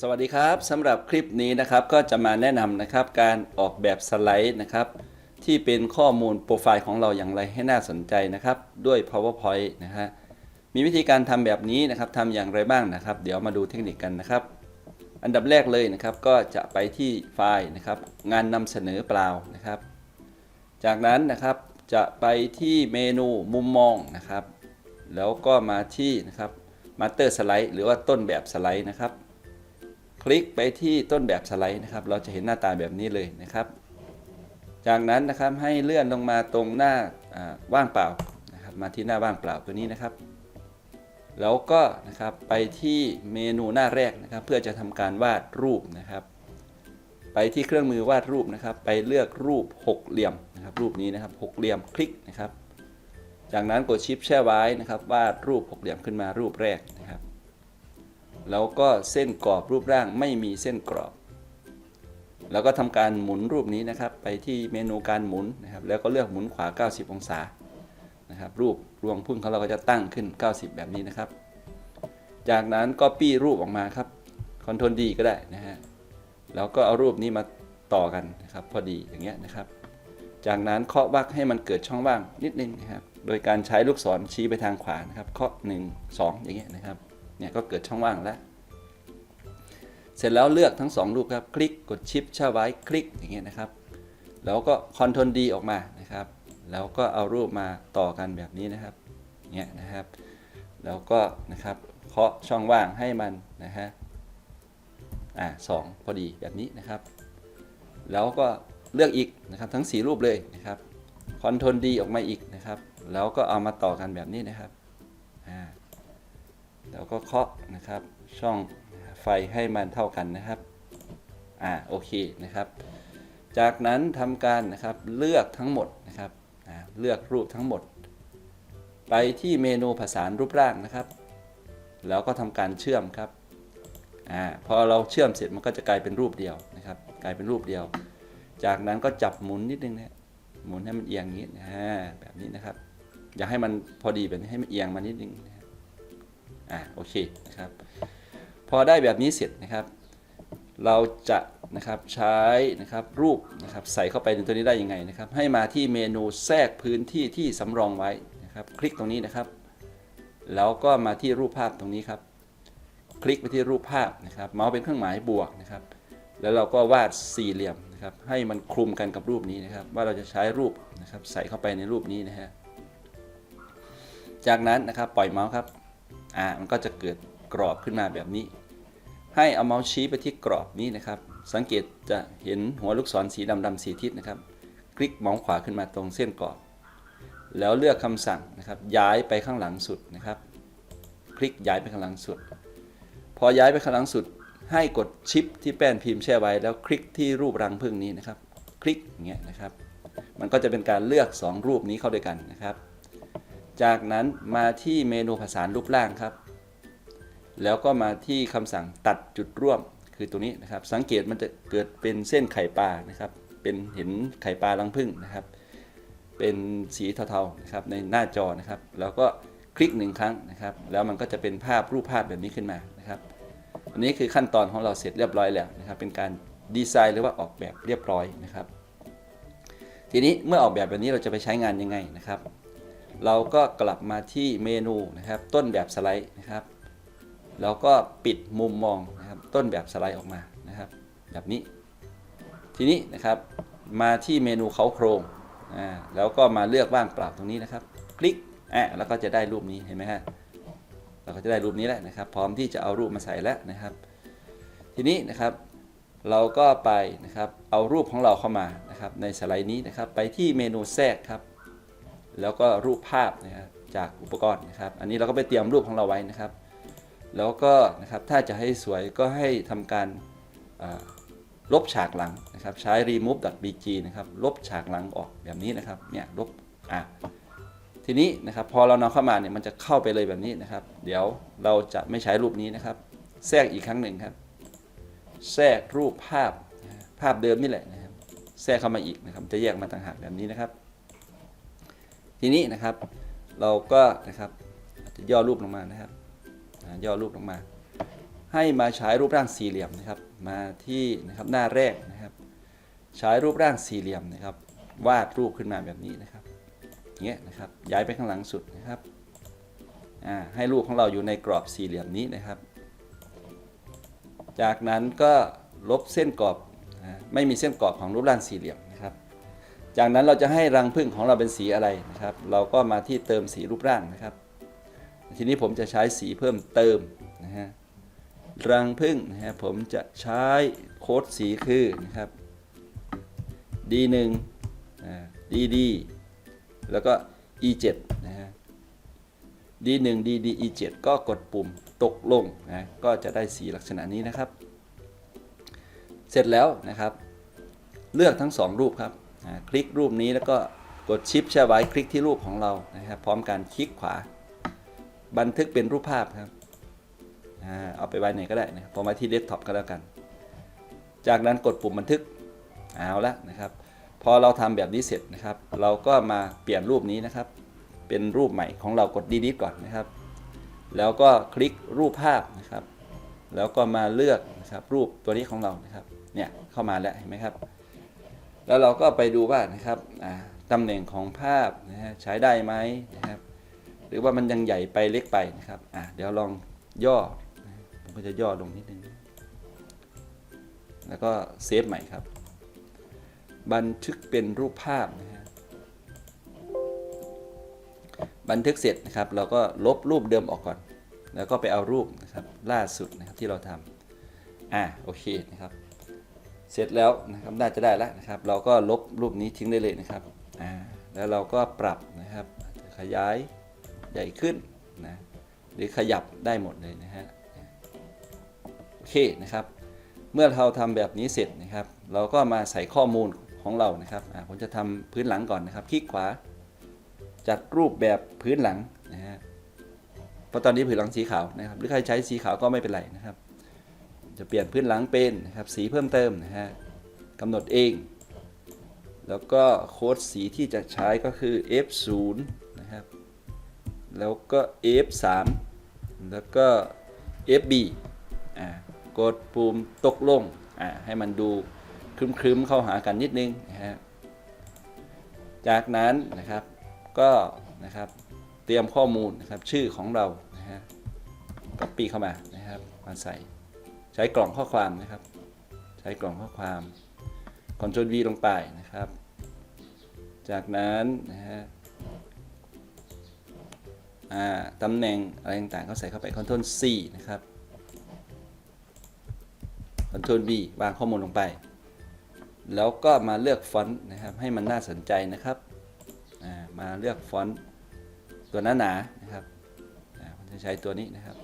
สวัสดีครับสำหรับคลิปนี้นะครับก็จะมาแนะนำนะครับการออกแบบสไลด์นะครับที่เป็นข้อมูลโปรไฟล์ของเราอย่างไรให้น่าสนใจนะครับด้วย PowerPoint นะฮะมีวิธีการทำแบบนี้นะครับทำอย่างไรบ้างนะครับ เดี๋ยวมาดูเทคนิคกันนะครับ อันดับแรกเลยนะครับก็จะไปที่ไฟล์นะครับงานนำเสนอเปล่านะครับ จากนั้นนะครับจะไปที่เมนูมุมมองนะครับ แล้วก็มาที่นะครับมาสเตอร์สไลด์หรือว่าต้นแบบสไลด์นะครับ ลิกไปที่ต้นแบบสไลด์นะครับ เราจะเห็นหน้าตาแบบนี้เลยนะครับ จากนั้นนะครับให้เลื่อนลงมาตรงหน้าว่างเปล่านะครับ มาที่หน้าว่างเปล่าตัวนี้นะครับ แล้วก็นะครับไปที่เมนูหน้าแรกนะครับ เพื่อจะทำการวาดรูปนะครับ ไปที่เครื่องมือวาดรูปนะครับ ไปเลือกรูปหกเหลี่ยมนะครับ รูปนี้นะครับหกเหลี่ยมคลิกนะครับ จากนั้นกดชิปแช่ไว้นะครับ วาดรูปหกเหลี่ยมขึ้นมารูปแรกนะครับ แล้วก็เส้นกรอบรูปร่างไม่มีเส้นกรอบ แล้วก็ทำการหมุนรูปนี้นะครับ ไปที่เมนูการหมุนนะครับ แล้วก็เลือกหมุนขวา 90 องศานะครับ รูปรวงพึ่งของเราก็จะตั้งขึ้น 90 แบบนี้นะครับ จากนั้นก็ปี้รูปออกมาครับคอนโทรลดีก็ได้นะฮะแล้วก็เอารูปนี้มาต่อกันนะครับ พอดีอย่างเงี้ยนะครับ จากนั้นเคาะวักให้มันเกิดช่องว่างนิดนึงนะครับ โดยการใช้ลูกศรชี้ไปทางขวานะครับ เคาะ1 2 อย่างเงี้ยนะครับ เนี่ยก็เกิดช่องว่างแล้ว เสร็จแล้วเลือกทั้ง 2 รูปครับ คลิกกดชิปชาไว้คลิกอย่างเงี้ยนะครับ แล้วก็คอนโทรลดีออกมานะครับ แล้วก็เอารูปมาต่อกันแบบนี้นะครับเนี่ยนะครับ แล้วก็นะครับเคาะช่องว่างให้มันนะฮะอ่าสองพอดีแบบนี้นะครับ แล้วก็เลือกอีกนะครับทั้ง 4 รูปเลยนะครับคอนโทรลดีออกมาอีกนะครับ แล้วก็เอามาต่อกันแบบนี้นะครับ แล้วก็เคาะนะครับช่องไฟให้มันเท่ากันนะครับอ่าโอเคนะครับ จากนั้นทำการนะครับเลือกทั้งหมดนะครับเลือกรูปทั้งหมด ไปที่เมนูผสานรูปร่างนะครับ แล้วก็ทำการเชื่อมครับอ่าพอเราเชื่อมเสร็จมันก็จะกลายเป็นรูปเดียวนะครับ กลายเป็นรูปเดียว จากนั้นก็จับหมุนนิดนึงนะหมุนให้มันเอียงงนี้นะแบบนี้นะครับ อย่าให้มันพอดีแบบนี้ให้มันเอียงมานิดนึงนะ อ่าโอเคนะครับ พอได้แบบนี้เสร็จนะครับ เราจะนะครับใช้นะครับรูปนะครับใส่เข้าไปในตัวนี้ได้ยังไงนะครับ ให้มาที่เมนูแทรกพื้นที่ที่สำรองไว้นะครับ คลิกตรงนี้นะครับ แล้วก็มาที่รูปภาพตรงนี้ครับ คลิกไปที่รูปภาพนะครับ เมาส์เป็นเครื่องหมายบวกนะครับ แล้วเราก็วาดสี่เหลี่ยมนะครับ ให้มันคลุมกันกับรูปนี้นะครับ ว่าเราจะใช้รูปนะครับใส่เข้าไปในรูปนี้นะฮะจากนั้นนะครับปล่อยเมาส์ครับ อ่ามันก็จะเกิดกรอบขึ้นมาแบบนี้ ให้เอาเมาส์ชี้ไปที่กรอบนี้นะครับ สังเกตจะเห็นหัวลูกศรสีดำดำสีทิศนะครับ คลิกเมาส์ขวาขึ้นมาตรงเส้นกรอบ แล้วเลือกคำสั่งนะครับ ย้ายไปข้างหลังสุดนะครับ คลิกย้ายไปข้างหลังสุด พอย้ายไปข้างหลังสุด ให้กดชิปที่แป้นพิมพ์แช่ไว้ แล้วคลิกที่รูปรังผึ้งนี้นะครับ คลิกอย่างเงี้ยนะครับ มันก็จะเป็นการเลือก 2 รูปนี้เข้าด้วยกันนะครับ จากนั้นมาที่เมนูผสานรูปร่างครับ แล้วก็มาที่คำสั่งตัดจุดร่วมคือตัวนี้นะครับ สังเกตมันจะเกิดเป็นเส้นไข่ปลานะครับ เป็นเห็นไข่ปลาลังผึ้งนะครับ เป็นสีเทาๆนะครับในหน้าจอนะครับ แล้วก็คลิกหนึ่งครั้งนะครับ แล้วมันก็จะเป็นภาพรูปภาพแบบนี้ขึ้นมานะครับ อันนี้คือขั้นตอนของเราเสร็จเรียบร้อยแล้วนะครับ เป็นการดีไซน์หรือว่าออกแบบเรียบร้อยนะครับ ทีนี้เมื่อออกแบบแบบนี้เราจะไปใช้งานยังไงนะครับ เราก็กลับมาที่เมนูนะครับ ต้นแบบสไลด์นะครับแล้วก็ปิดมุมมองนะครับ ต้นแบบสไลด์ออกมานะครับ แบบนี้ ทีนี้นะครับมาที่เมนูเขาโครงอ่าแล้วก็มาเลือกว่างเปล่าตรงนี้นะครับ คลิกอะแล้วก็จะได้รูปนี้เห็นไหมฮะเราก็จะได้รูปนี้แล้วนะครับ พร้อมที่จะเอารูปมาใส่แล้วนะครับ ทีนี้นะครับเราก็ไปนะครับเอารูปของเราเข้ามานะครับในสไลด์นี้นะครับ ไปที่เมนูแทรกครับ แล้วก็รูปภาพนะครับจากอุปกรณ์นะครับ อันนี้เราก็ไปเตรียมรูปของเราไว้นะครับ แล้วก็นะครับถ้าจะให้สวยก็ให้ทำการลบฉากหลังนะครับ ใช้ remove.bg นะครับลบฉากหลังออกแบบนี้นะครับเนี่ยลบอะทีนี้นะครับพอเรานำเข้ามาเนี่ยมันจะเข้าไปเลยแบบนี้นะครับ เดี๋ยวเราจะไม่ใช้รูปนี้นะครับ แทรกอีกครั้งหนึ่งครับ แทรกรูปภาพภาพเดิมนี่แหละนะครับแทรกเข้ามาอีกนะครับ จะแยกมาต่างหากแบบนี้นะครับ ทีนี้นะครับ เราก็นะครับจะย่อรูปลงมานะครับย่อรูปลงมา ให้มาใช้รูปร่างสี่เหลี่ยมนะครับ มาที่นะครับหน้าแรกนะครับ ใช้รูปร่างสี่เหลี่ยมนะครับ วาดรูปขึ้นมาแบบนี้นะครับอย่างเงี้ยนะครับย้ายไปข้างหลังสุดนะครับให้รูปของเราอยู่ในกรอบสี่เหลี่ยมนี้นะครับ จากนั้นก็ลบเส้นกรอบไม่มีเส้นกรอบของรูปร่างสี่เหลี่ยม จากนั้นเราจะให้รังผึ้งของเราเป็นสีอะไรนะครับ เราก็มาที่เติมสีรูปร่างนะครับ ทีนี้ผมจะใช้สีเพิ่มเติมนะฮะรังผึ้งนะฮะผมจะใช้โค้ดสีคือนะครับ D1 อ่า DD แล้วก็ E7 นะฮะ D1 DD E7 ก็กดปุ่มตกลงนะก็จะได้สีลักษณะนี้นะครับ เสร็จแล้วนะครับ เลือกทั้งสองรูปครับ คลิกรูปนี้แล้วก็กดชิปแช่ไว้คลิกที่รูปของเรานะครับพร้อมการคลิกขวา บันทึกเป็นรูปภาพครับเอาไปไว้ไหนก็ได้นะผมไว้ที่เดสก์ท็อปก็แล้วกัน จากนั้นกดปุ่มบันทึกเอาละนะครับ พอเราทำแบบนี้เสร็จนะครับ เราก็มาเปลี่ยนรูปนี้นะครับ เป็นรูปใหม่ของเรากดดีลิทก่อนนะครับ แล้วก็คลิกรูปภาพนะครับ แล้วก็มาเลือกนะครับรูปตัวนี้ของเรานะครับเนี่ยเข้ามาแล้วเห็นไหมครับ แล้วเราก็ไปดูว่านะครับตำแหน่งของภาพนะฮะใช้ได้ไหมนะครับ หรือว่ามันยังใหญ่ไปเล็กไปนะครับอะเดี๋ยวลองย่อผมก็จะย่อลงนิดนึงแล้วก็เซฟใหม่ครับ บันทึกเป็นรูปภาพนะฮะบันทึกเสร็จนะครับ เราก็ลบรูปเดิมออกก่อน แล้วก็ไปเอารูปนะครับล่าสุดนะครับที่เราทำอ่าโอเคนะครับ เสร็จแล้วนะครับน่าจะได้แล้วนะครับ เราก็ลบรูปนี้ทิ้งได้เลยนะครับอ่าแล้วเราก็ปรับนะครับขยายใหญ่ขึ้นนะหรือขยับได้หมดเลยนะฮะโอเคนะครับ เมื่อเราทำแบบนี้เสร็จนะครับ เราก็มาใส่ข้อมูลของเรานะครับผมจะทำพื้นหลังก่อนนะครับ คลิกขวา จัดรูปแบบพื้นหลังนะฮะเพราะตอนนี้พื้นหลังสีขาวนะครับ หรือใครใช้สีขาวก็ไม่เป็นไรนะครับ จะเปลี่ยนพื้นหลังเป็นนะครับสีเพิ่มเติมนะฮะกำหนดเอง แล้วก็โค้ดสีที่จะใช้ก็คือ F0 นะครับ แล้วก็ F3 แล้วก็ FB อ่ากดปุ่มตกลงอ่าให้มันดูครึมๆเข้าหากันนิดนึงนะฮะจากนั้นนะครับก็นะครับเตรียมข้อมูลนะครับชื่อของเรานะฮะ copy เข้ามานะครับมาใส่ ใช้กล่องข้อความนะครับ ใช้กล่องข้อความ Ctrl V ลงไปนะครับ จากนั้นนะฮะตำแหน่งอะไรต่างๆก็ใส่เข้าไป Ctrl C นะครับ Ctrl V วางข้อมูลลงไป แล้วก็มาเลือกฟอนต์นะครับ ให้มันน่าสนใจนะครับมาเลือกฟอนต์ตัวหนาๆนะครับอ่าผมจะใช้ตัวนี้นะครับ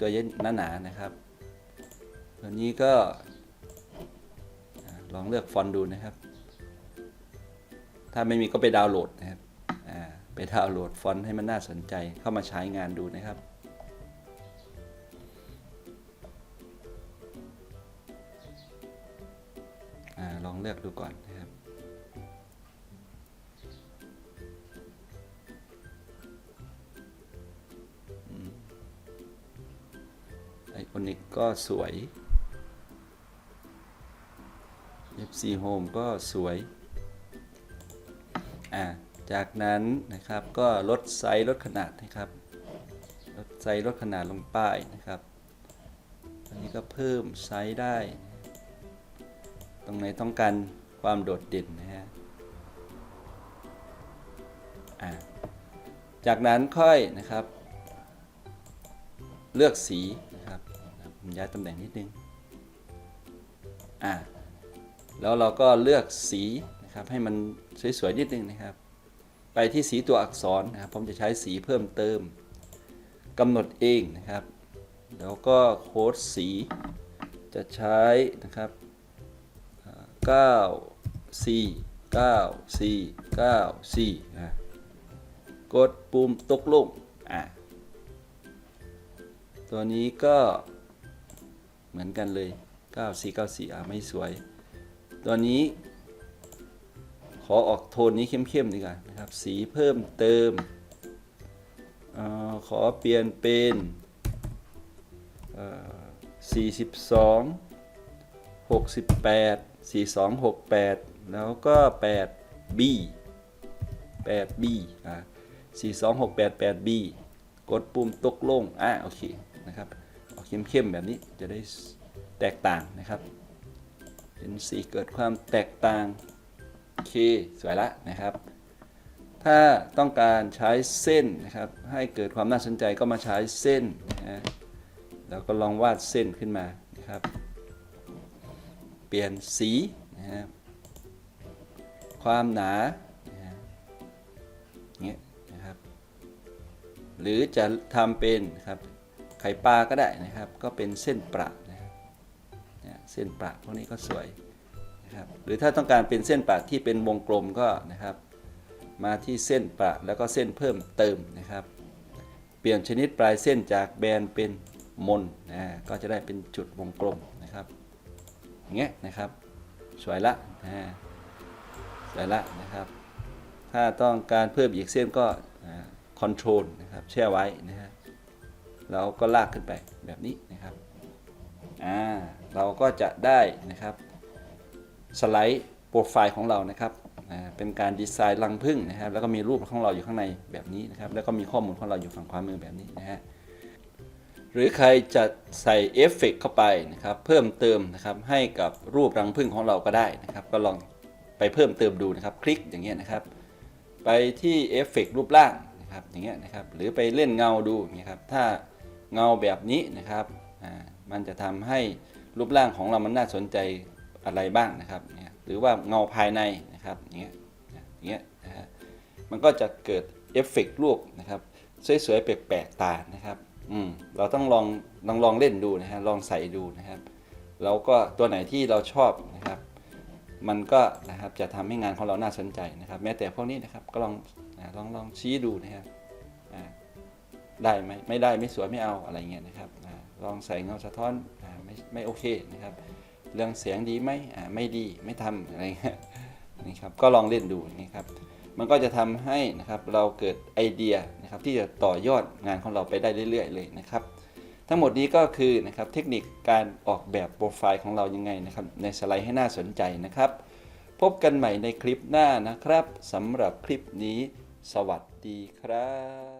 ตัวเย็นหนาหนาๆนะครับ ตัวนี้ก็ลองเลือกฟอนต์ดูนะครับ ถ้าไม่มีก็ไปดาวน์โหลดนะครับไปดาวน์โหลดฟอนต์ให้มันน่าสนใจเข้ามาใช้งานดูนะครับอลองเลือกดูก่อน อคอนิกก็สวย FC Home ก็สวย อ่า จากนั้นนะครับก็ลดไซส์ลดขนาดนะครับ ลดไซส์ลดขนาดลงไปนะครับ อันนี้ก็เพิ่มไซส์ได้ ตรงไหนต้องการความโดดเด่นนะฮะ อ่า จากนั้นค่อยนะครับ เลือกสี ผมย้ายตำแหน่งนิดนึงอ่าแล้วเราก็เลือกสีนะครับให้มันสวยๆนิดนึงนะครับ ไปที่สีตัวอักษรนะครับผมจะใช้สีเพิ่มเติมกำหนดเองนะครับ แล้วก็โค้ดสีจะใช้นะครับ9 4 9 4 9 4นะกดปุ่มตกลงอะตัวนี้ก็ เหมือนกันเลย 9 4 9 4อะไม่สวย ตัวนี้ ขอออกโทนนี้เข้มๆดีกว่านะครับ สีเพิ่มเติมออขอเปลี่ยนเป็นออ42 68 4268 แล้วก็ 8B 8B อ่า4268 8B กดปุ่มตกลง อ่าโอเค นะครับ เข้มๆแบบนี้จะได้แตกต่างนะครับเห็นสีเกิดความแตกต่างโอเคสวยละนะครับ ถ้าต้องการใช้เส้นนะครับ ให้เกิดความน่าสนใจก็มาใช้เส้นนะฮะแล้วก็ลองวาดเส้นขึ้นมานะครับ เปลี่ยนสีนะครับความหนาเงี้ยนะครับ หรือจะทำเป็นครับ ไข่ปลาก็ได้นะครับ ก็เป็นเส้นประนะครับเนี่ยเส้นประพวกนี้ก็สวยนะครับหรือถ้าต้องการเป็นเส้นประที่เป็นวงกลมก็นะครับ มาที่เส้นประแล้วก็เส้นเพิ่มเติมนะครับ เปลี่ยนชนิดปลายเส้นจากแบนเป็นมนนะก็จะได้เป็นจุดวงกลมนะครับอย่างเงี้ยนะครับสวยละนะสวยละนะครับ ถ้าต้องการเพิ่มอีกเส้นก็คอนโทรลนะครับแช่ไว้นะฮะ เราก็ลากขึ้นไปแบบนี้นะครับอ่าเราก็จะได้นะครับสไลด์โปรไฟล์ของเรานะครับอ่าเป็นการดีไซน์รังผึ้งนะครับ แล้วก็มีรูปของเราอยู่ข้างในแบบนี้นะครับ แล้วก็มีข้อมูลของเราอยู่ฝั่งขวามือแบบนี้นะฮะหรือใครจะใส่เอฟเฟกต์เข้าไปนะครับ เพิ่มเติมนะครับให้กับรูปรังผึ้งของเราก็ได้นะครับ ก็ลองไปเพิ่มเติมดูนะครับ คลิกอย่างเงี้ยนะครับ ไปที่เอฟเฟกตรูปร่างนะครับอย่างเงี้ยนะครับ หรือไปเล่นเงาดูอย่างเงี้ยครับ ถ้า เงาแบบนี้นะครับอ่ามันจะทำให้รูปร่างของเรามันน่าสนใจอะไรบ้างนะครับเนี่ยหรือว่าเงาภายในนะครับอย่างเงี้ยอย่างเงี้ยนะฮะมันก็จะเกิดเอฟเฟกต์รูปนะครับสวยๆแปลกๆตานะครับอืมเราต้องลองลองลองเล่นดูนะฮะลองใส่ดูนะครับแล้วก็ตัวไหนที่เราชอบนะครับ มันก็นะครับจะทำให้งานของเราน่าสนใจนะครับ แม้แต่พวกนี้นะครับก็ลองลองลองชี้ดูนะครับ ได้ไหมไม่ได้ไม่สวยไม่เอาอะไรเงี้ยนะครับลองใส่เงาสะท้อนไม่ไม่โอเคนะครับ เรื่องเสียงดีไหมไม่ดีไม่ทำอะไรเงี้ยนี่ครับก็ลองเล่นดูนี่ครับมันก็จะทำให้นะครับเราเกิดไอเดียนะครับที่จะต่อยอดงานของเราไปได้เรื่อย ๆ เลยนะครับ ทั้งหมดนี้ก็คือนะครับเทคนิคการออกแบบโปรไฟล์ของเรายังไงนะครับในสไลด์ให้น่าสนใจนะครับ พบกันใหม่ในคลิปหน้านะครับสำหรับคลิปนี้ สวัสดีครับ